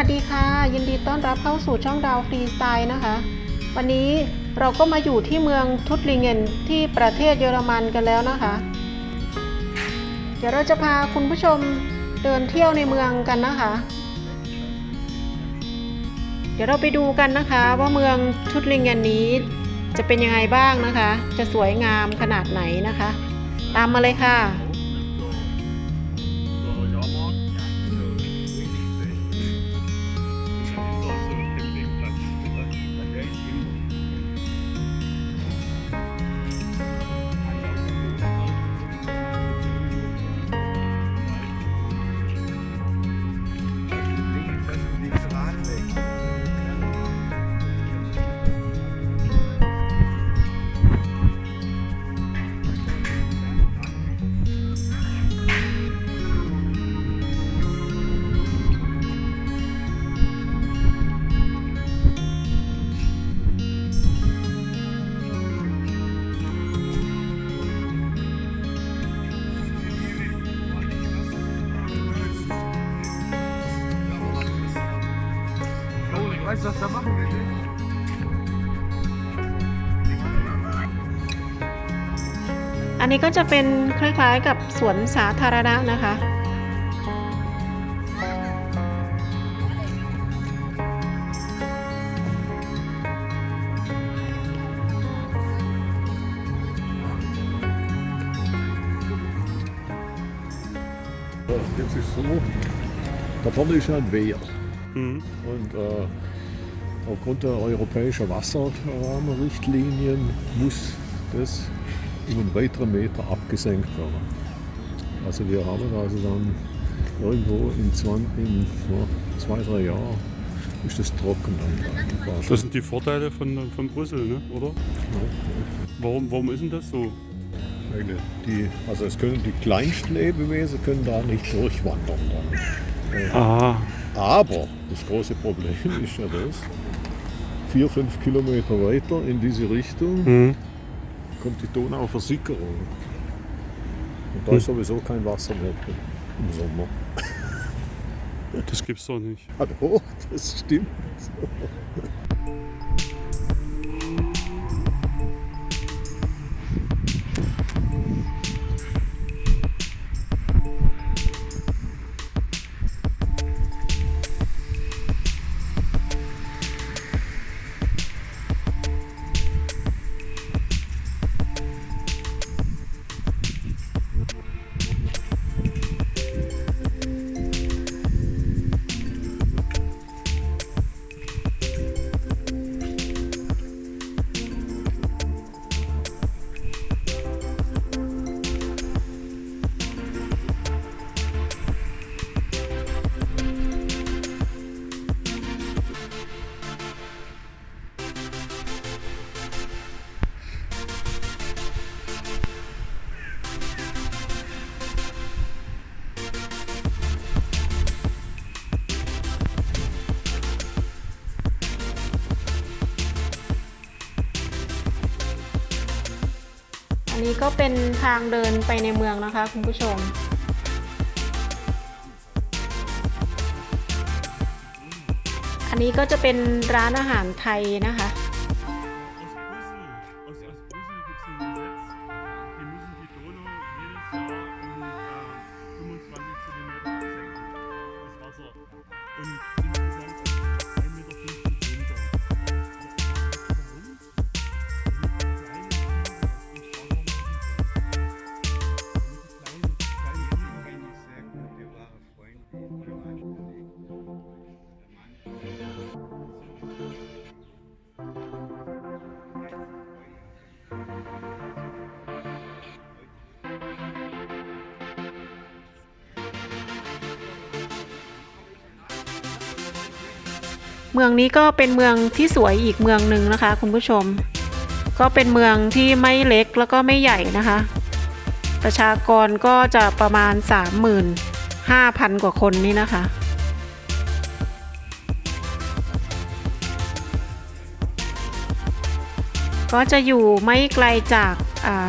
วัสดีค่ะ ยินดีต้อนรับเข้าสู่ช่องดาวฟรีสไตล์นะคะ วันนี้เราก็มาอยู่ที่เมืองทุตลิงเกนที่ประเทศเยอรมันกันแล้วนะคะ เดี๋ยวเราจะพาคุณผู้ชมเดินเที่ยวในเมืองกันนะคะ เดี๋ยวเราไปดูกันนะคะว่าเมืองทุตลิงเกนนี้จะเป็นยังไงบ้างนะคะ จะสวยงามขนาดไหนนะคะ ตามมาเลยค่ะ อันนี้ก็จะเป็นคล้ายๆกับสวนสาธารณะนะคะ So, Jetzt ist so, da vorne ist ein Wehr. Mhm. Und äh, aufgrund der europäischen Wasserrahmenrichtlinien muss das um einen weiteren Meter abgesenkt werden. Also wir haben also dann irgendwo in, 20, in ja, zwei, drei Jahren ist das trocken dann. Das sind die Vorteile von, von Brüssel, ne? oder? Ja, Warum, warum ist denn das so? die, also es können die Kleinstlebewesen können da nicht durchwandern dann. Aha. Aber das große Problem ist ja das, vier, fünf Kilometer weiter in diese Richtung Mhm. Kommt die Donauversickerung. Und da ist sowieso kein Wasser mehr drin im Sommer. Das gibt's doch nicht. Hallo, das stimmt. นนี้ก็เป็นทางเดินไปในเมืองนะคะ คุณผู้ชม อันนี้ก็จะเป็นร้านอาหารไทยนะคะ Aus เมืองนี้ก็เป็นเมืองที่สวยอีกเมืองหนึ่งนะคะ คุณผู้ชม ก็เป็นเมืองที่ไม่เล็กแล้วก็ไม่ใหญ่นะคะ ประชากรก็จะประมาณ 35,000 กว่าคนนี่นะคะ ก็จะอยู่ไม่ไกลจาก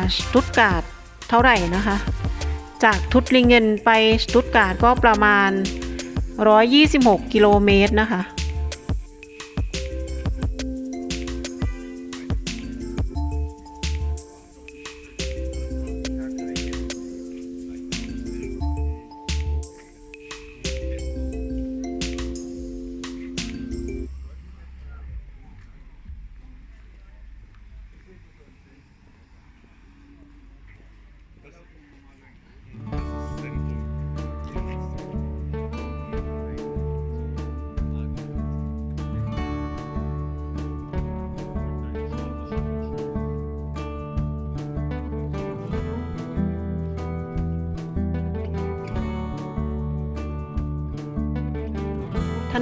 าสตุตการ์ดเท่าไหร่นะคะ จากทุตลิงเกนไปสตุตการ์ดก็ประมาณ 126 กิโลเมตรนะคะ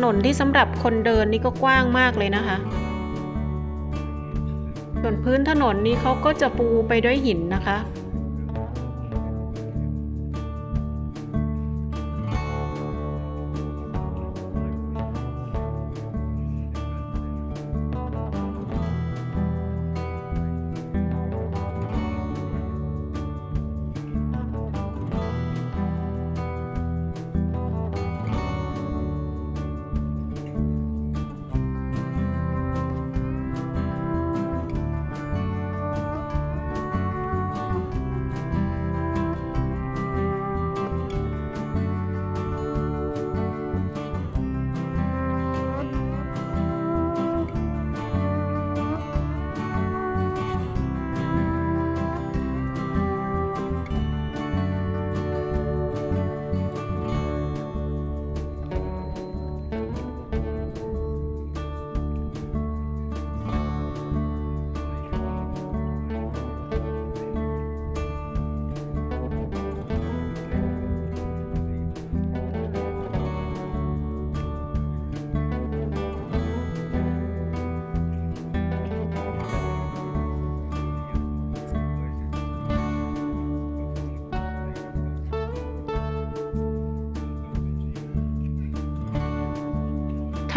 นนที่สำหรับคนเดินนี่ก็กว้างมากเลยนะคะ ส่วนพื้นถนนนี้เขาก็จะปูไปด้วยหินนะคะ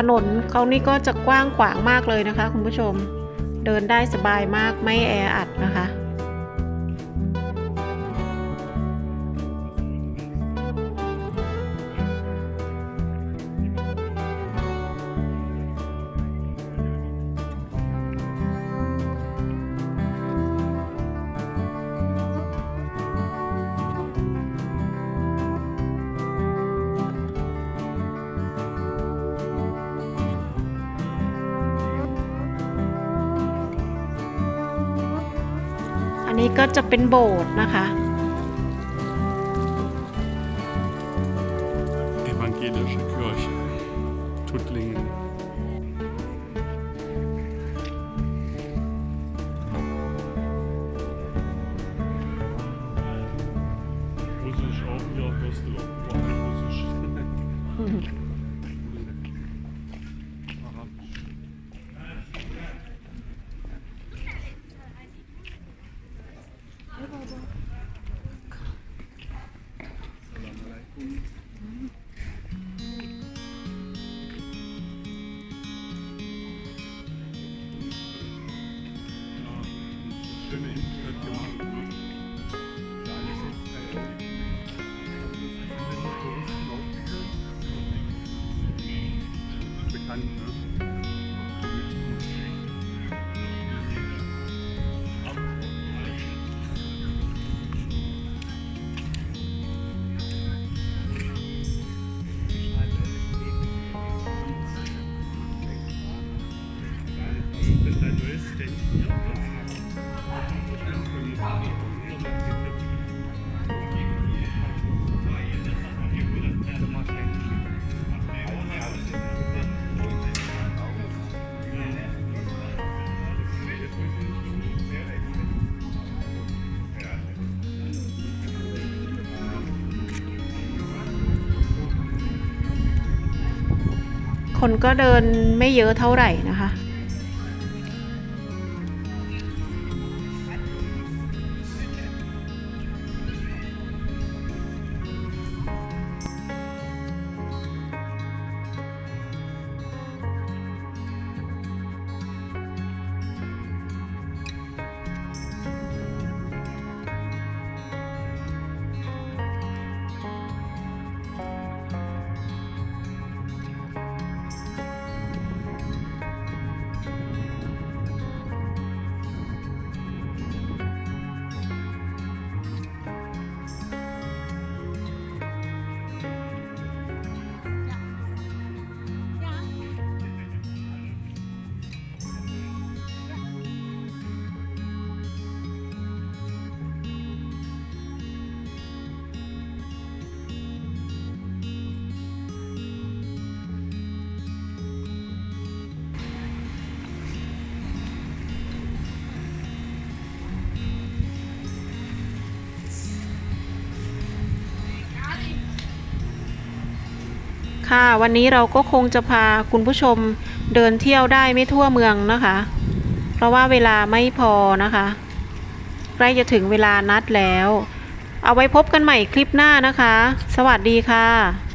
นนเขานี่ก็จะกว้างขวางมากเลยนะคะ คุณผู้ชม เดินได้สบายมากไม่แออัดนะคะ ก็จะเป็นโบสถ์นะคะ คนก็เดินไม่เยอะเท่าไหร่นะ ค่ะ วันนี้เราก็คงจะพาคุณผู้ชมเดินเที่ยวได้ไม่ทั่วเมืองนะคะ เพราะว่าเวลาไม่พอนะคะใกล้จะถึงเวลานัดแล้ว เอาไว้พบกันใหม่คลิปหน้านะคะ สวัสดีค่ะ